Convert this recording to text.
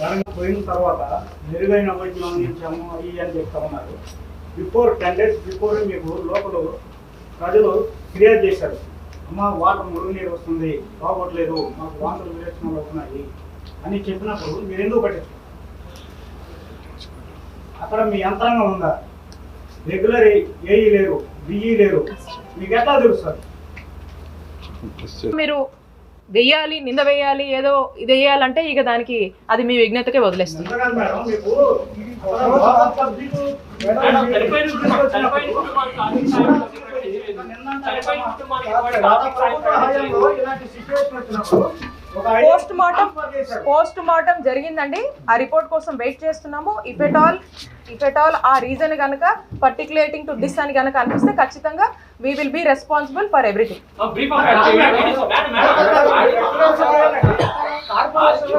తర్వాత మెరుగైన వైద్యం అందించాము అవి అని చెప్తా ఉన్నారు. బిఫోర్ టెన్ డేస్ బిఫోర్ మీకు లోపల ప్రజలు ఫిర్యాదు చేశారు. అమ్మ వాటర్ మురుగునీరు వస్తుంది బాగోట్లేదు మాకు వాంతులు విరేచనలు అవుతున్నాయి అని చెప్పినప్పుడు మీరు ఎందుకు పట్టించారు అక్కడ మీ యంత్రాంగం ఉందా? రెగ్యులర్ ఏఈ లేరు బిఈ లేరు. మీకు ఎట్లా తెలుస్తుంది? మీరు వెయ్యాలి నింద వేయాలి ఏదో ఇది వేయాలంటే ఇక దానికి అది మీ విజ్ఞతకే వదిలేస్తుంది. Post mortem. పోస్ట్ మార్టం జరిగిందండి ఆ రిపోర్ట్ కోసం వెయిట్ చేస్తున్నాము if at all if at all a reason కనుక పర్టికులేటింగ్ టు దిస్ అని కనుక అనిపిస్తే ఖచ్చితంగా we will be responsible for everything కార్పొరేషన్లో